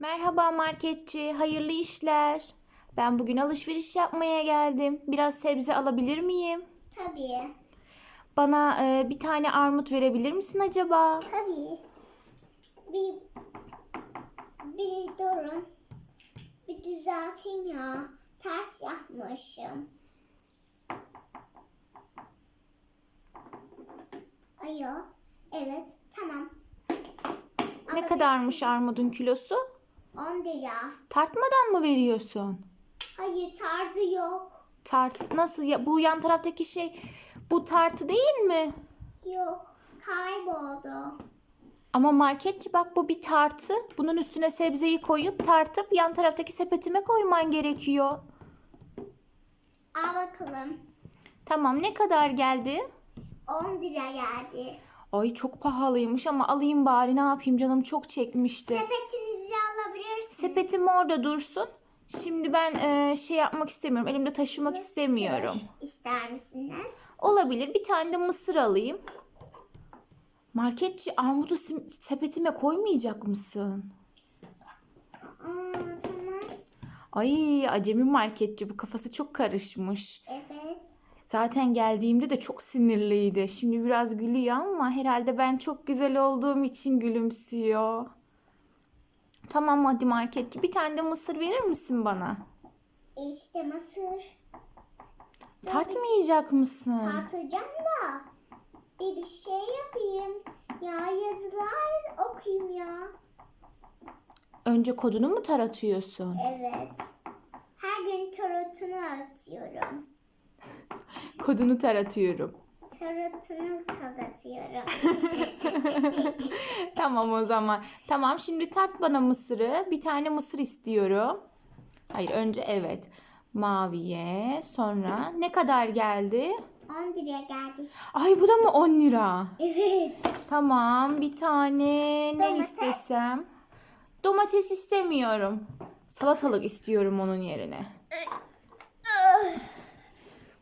Merhaba marketçi, hayırlı işler. Ben bugün alışveriş yapmaya geldim. Biraz sebze alabilir miyim? Tabii. Bana e, bir tane armut verebilir misin acaba? Tabii. Bir, bir durun. Bir düzelteyim ya. Ters yapmışım. Ayo. Evet. Tamam. Ne kadarmış armudun kilosu? 10 lira. Tartmadan mı veriyorsun? Hayır tarzı yok. Tart nasıl ya bu yan taraftaki şey bu tartı değil mi? Yok. Kayboldu. Ama marketçi bak bu bir tartı. Bunun üstüne sebzeyi koyup tartıp yan taraftaki sepetime koyman gerekiyor. Al bakalım. Tamam ne kadar geldi? 10 lira geldi. Ay çok pahalıymış ama alayım bari ne yapayım canım çok çekmişti. Alabilirsiniz. Sepetim orada dursun. Şimdi ben e, şey yapmak istemiyorum. Elimde taşımak istemiyorum. İster misiniz? Olabilir. Bir tane de mısır alayım. Marketçi armudu sepetime koymayacak mısın? Aa, tamam. Ay acemi marketçi bu kafası çok karışmış. Evet. Zaten geldiğimde de çok sinirliydi. Şimdi biraz gülüyor ama herhalde ben çok güzel olduğum için gülümsüyor. Tamam hadi marketçi. Bir tane de mısır verir misin bana? İşte mısır. Tartmayacak mısın? Tartacağım da bir bir şey yapayım. Ya yazılar okuyayım ya. Önce kodunu mu taratıyorsun? Evet. Her gün tarotunu atıyorum. Kodunu taratıyorum. Tarotunu taratıyorum. Tamam o zaman. Tamam şimdi tart bana mısırı. Bir tane mısır istiyorum. Hayır önce evet. Maviye sonra ne kadar geldi? 10 liraya geldi. Ay bu da mı 10 lira? Evet. Tamam bir tane ne Domates. istesem? Domates istemiyorum. Salatalık istiyorum onun yerine.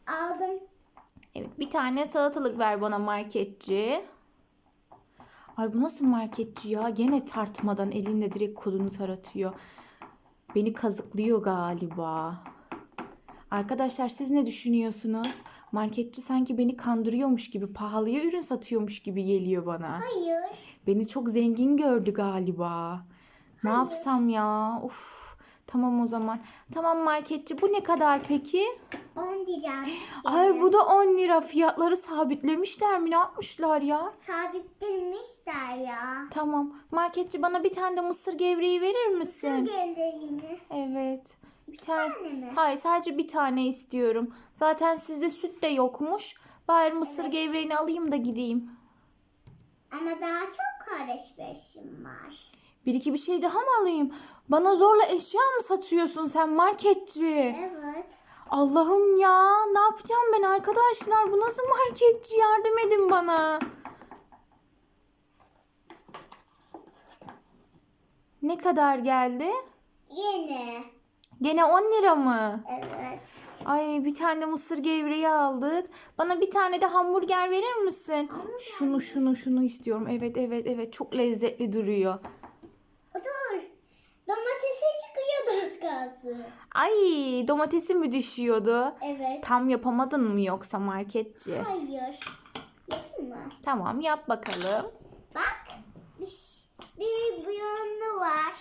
Aldım. Evet bir tane salatalık ver bana marketçi. Ay bu nasıl marketçi ya? Gene tartmadan elinde direkt kodunu taratıyor. Beni kazıklıyor galiba. Arkadaşlar siz ne düşünüyorsunuz? Marketçi sanki beni kandırıyormuş gibi, pahalıya ürün satıyormuş gibi geliyor bana. Hayır. Beni çok zengin gördü galiba. Ne yapsam ya? Uf. Tamam o zaman. Tamam marketçi. Bu ne kadar peki? 10 lira. Ay bu da 10 lira. Fiyatları sabitlemişler mi? Ne yapmışlar ya? Sabitlenmişler ya. Tamam. Marketçi bana bir tane de mısır gevreği verir misin? Göndereyim mi? Evet. Bir tane. tane mi? Hayır sadece bir tane istiyorum. Zaten sizde süt de yokmuş. Bari mısır gevreğini alayım da gideyim. Ama daha çok alışverişim var. Bir iki bir şey daha mı alayım? Bana zorla eşya mı satıyorsun sen marketçi? Evet. Allah'ım ya ne yapacağım ben arkadaşlar? Bu nasıl marketçi? Yardım edin bana. Ne kadar geldi? Yine. Gene 10 lira mı? Evet. Ay bir tane mısır gevreği aldık. Bana bir tane de hamburger verir misin? Şunu şunu şunu istiyorum. Evet evet evet çok lezzetli duruyor. Dur. Domatese çıkıyordu az kalsın. Ay domatesi mi düşüyordu? Evet. Tam yapamadın mı yoksa marketçi? Hayır. Yapayım mı? Tamam yap bakalım. Bak. Bir, bir var.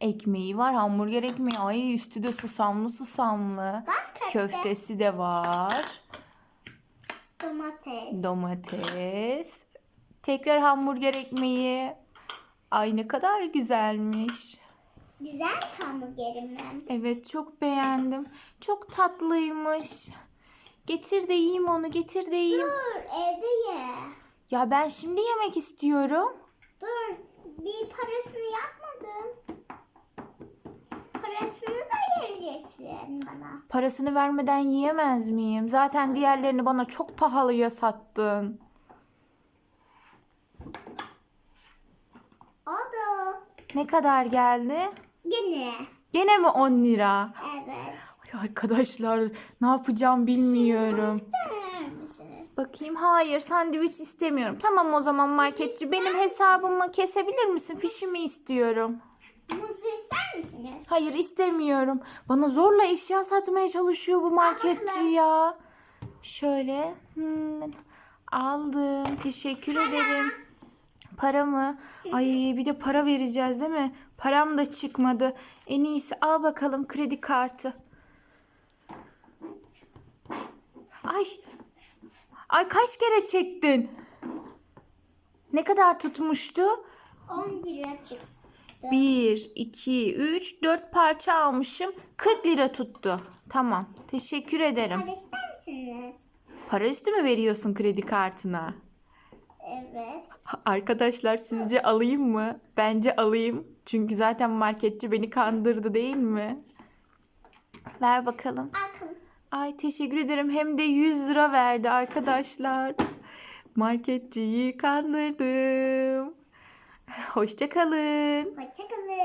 Ekmeği var hamburger ekmeği. Ay üstü de susamlı susamlı. Bak köfte. Köftesi de var. Domates. Domates. Tekrar hamburger ekmeği. Ay ne kadar güzelmiş. Güzel hamburgerim ben. Evet çok beğendim. Çok tatlıymış. Getir de yiyeyim onu getir de yiyeyim. Dur evde ye. Ya ben şimdi yemek istiyorum. Dur. Bir parasını yapmadım. Parasını da vereceksin bana. Parasını vermeden yiyemez miyim? Zaten diğerlerini bana çok pahalıya sattın. Ne kadar geldi? Gene. Gene mi 10 lira? Evet. Ay arkadaşlar ne yapacağım bilmiyorum. Bakayım hayır sandviç istemiyorum. Tamam o zaman marketçi benim hesabımı kesebilir misin? Fişimi istiyorum. Muz ister misiniz? Hayır istemiyorum. Bana zorla eşya satmaya çalışıyor bu marketçi ya. Şöyle hmm, aldım. Teşekkür ederim. Para mı? Ay bir de para vereceğiz değil mi? Param da çıkmadı. En iyisi al bakalım kredi kartı. Ay. Ay kaç kere çektin? Ne kadar tutmuştu? 10 lira çıktı. 1, 2, 3, 4 parça almışım. 40 lira tuttu. Tamam. Teşekkür ederim. Para ister misiniz? Para üstü mü veriyorsun kredi kartına? Evet. Arkadaşlar sizce alayım mı? Bence alayım. Çünkü zaten marketçi beni kandırdı değil mi? Ver bakalım. Bakın. Ay teşekkür ederim. Hem de 100 lira verdi arkadaşlar. Marketçiyi kandırdım. Hoşça kalın. Hoşçakalın.